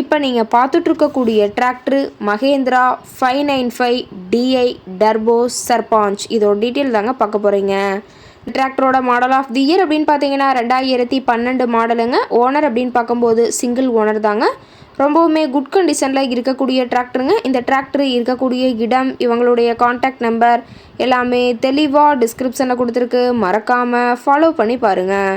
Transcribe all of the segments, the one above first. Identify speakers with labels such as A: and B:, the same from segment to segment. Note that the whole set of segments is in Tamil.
A: இப்போ நீங்கள் பார்த்துட்ருக்கக்கூடிய tractor Mahindra five nine five DI turbo Sarpanch இதோட டீட்டெயில் தாங்க பார்க்க போகிறீங்க டிராக்டரோட மாடல் ஆஃப் தி இயர் அப்படின்னு பார்த்தீங்கன்னா ரெண்டாயிரத்தி பன்னெண்டு மாடலுங்க ஓனர் அப்படின்னு பார்க்கும்போது சிங்கிள் ஓனர் தாங்க. ரொம்பவுமே குட் கண்டிஷனில் இருக்கக்கூடிய டிராக்டருங்க இந்த டிராக்டர் இருக்கக்கூடிய இடம் இவங்களுடைய காண்டாக்ட் நம்பர் எல்லாமே தெளிவாக டிஸ்கிரிப்ஷனில் கொடுத்துருக்கு. மறக்காமல் ஃபாலோ பண்ணி பாருங்கள்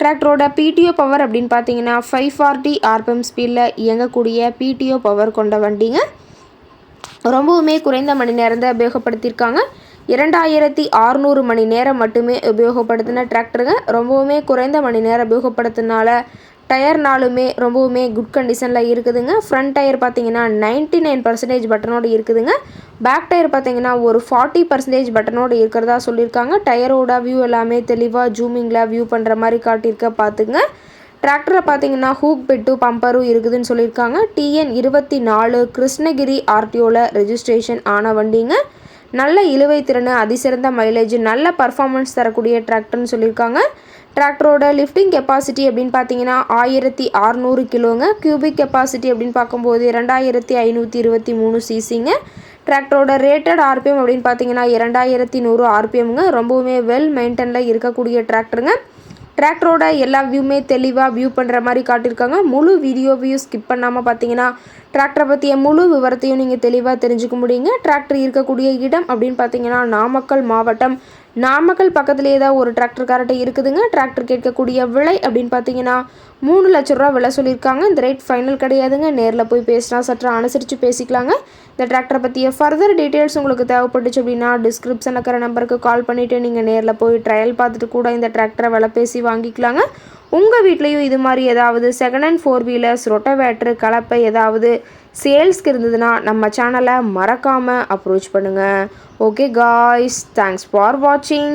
A: டிராக்டரோட பிடிஓ பவர் அப்படின்னு பார்த்தீங்கன்னா ஃபைவ் ஃபார்ட்டி ஆர்பிஎம் ஸ்பீடில் இயங்கக்கூடிய பிடிஓ பவர் கொண்ட வண்டிங்க. ரொம்பவுமே குறைந்த மணி நேரம் தான் உபயோகப்படுத்தியிருக்காங்க. இரண்டாயிரத்தி அறுநூறு மணி நேரம் மட்டுமே உபயோகப்படுத்தின டிராக்டருங்க ரொம்பவுமே குறைந்த மணி நேரம் உபயோகப்படுத்தினால டயர்னாலுமே ரொம்பவுமே குட் கண்டிஷனில் இருக்குதுங்க. ஃப்ரண்ட் டயர் பார்த்தீங்கன்னா நைன்ட்டி நைன் பர்சன்டேஜ் பட்டனோடு இருக்குதுங்க. பேக் டயர் பார்த்தீங்கன்னா ஒரு ஃபார்ட்டி பர்சன்டேஜ் பட்டனோடு இருக்கிறதா சொல்லியிருக்காங்க. டயரோட வியூ எல்லாமே தெளிவாக ஜூமிங்கில் வியூ பண்ணுற மாதிரி காட்டியிருக்க பார்த்துங்க டிராக்டரில் பார்த்தீங்கன்னா ஹூக் பெட்டு பம்பரும் இருக்குதுன்னு சொல்லியிருக்காங்க. டிஎன் இருபத்தி நாலு கிருஷ்ணகிரி ஆர்டிஓவில் ரெஜிஸ்ட்ரேஷன் ஆன வண்டிங்க. நல்ல இழுவை திறன் அதிசிறந்த மைலேஜ் நல்ல பர்ஃபார்மன்ஸ் தரக்கூடிய டிராக்டர்னு சொல்லியிருக்காங்க. டிராக்டரோட லிஃப்டிங் கெப்பாசிட்டி அப்படின்னு பார்த்தீங்கன்னா ஆயிரத்தி அறநூறு கிலோங்க. கியூபிக் கெப்பாசிட்டி அப்படின்னு பார்க்கும்போது ரெண்டாயிரத்தி ஐநூற்றி இருபத்தி மூணு சிசிங்க டிராக்டரோட ரேட்டட் ஆர்பிஎம் அப்படின்னு பார்த்தீங்கன்னா இரண்டாயிரத்தி நூறு ஆர்பிஎம்ங்க. ரொம்பவுமே வெல் மெயின்டெனில் இருக்கக்கூடிய டிராக்டருங்க. டிராக்டரோட எல்லா வியூமே தெளிவாக வியூ பண்ணுற மாதிரி காட்டியிருக்காங்க. முழு வீடியோவையும் ஸ்கிப் பண்ணாமல் பார்த்தீங்கன்னா டிராக்டரை பற்றிய முழு விவரத்தையும் நீங்கள் தெளிவாக தெரிஞ்சுக்க முடியுங்க. டிராக்டர் இருக்கக்கூடிய இடம் அப்படின்னு பார்த்தீங்கன்னா நாமக்கல் மாவட்டம் நாமக்கல் பக்கத்துலேயே தான் ஒரு டிராக்டர் இருக்குதுங்க. டிராக்டர் கேட்கக்கூடிய விலை அப்படின்னு பார்த்தீங்கன்னா மூணு லட்ச ரூபா விலை சொல்லியிருக்காங்க. இந்த ரேட் ஃபைனல் கிடையாதுங்க. நேரில் போய் பேசினா சற்று அனுசரித்து பேசிக்கலாங்க. இந்த டிராக்டரை பற்றிய ஃபர்தர் டீட்டெயில்ஸ் உங்களுக்கு தேவைப்பட்டுச்சு அப்படின்னா டிஸ்கிரிப்ஷன் இருக்கிற நம்பருக்கு கால் பண்ணிவிட்டு நீங்கள் நேரில் போய் ட்ரையல் பார்த்துட்டு கூட இந்த டிராக்டரை விலை பேசி வாங்கிக்கலாங்க. உங்கள் வீட்லேயும் இது மாதிரி ஏதாவது second hand four wheelers rotavator கலப்பை ஏதாவது சேல்ஸ்க்கு இருந்ததுன்னா நம்ம சேனலை மறக்காமல் அப்ரோச் பண்ணுங்கள் ஓகே காய்ஸ் தேங்க்ஸ் ஃபார் வாட்சிங்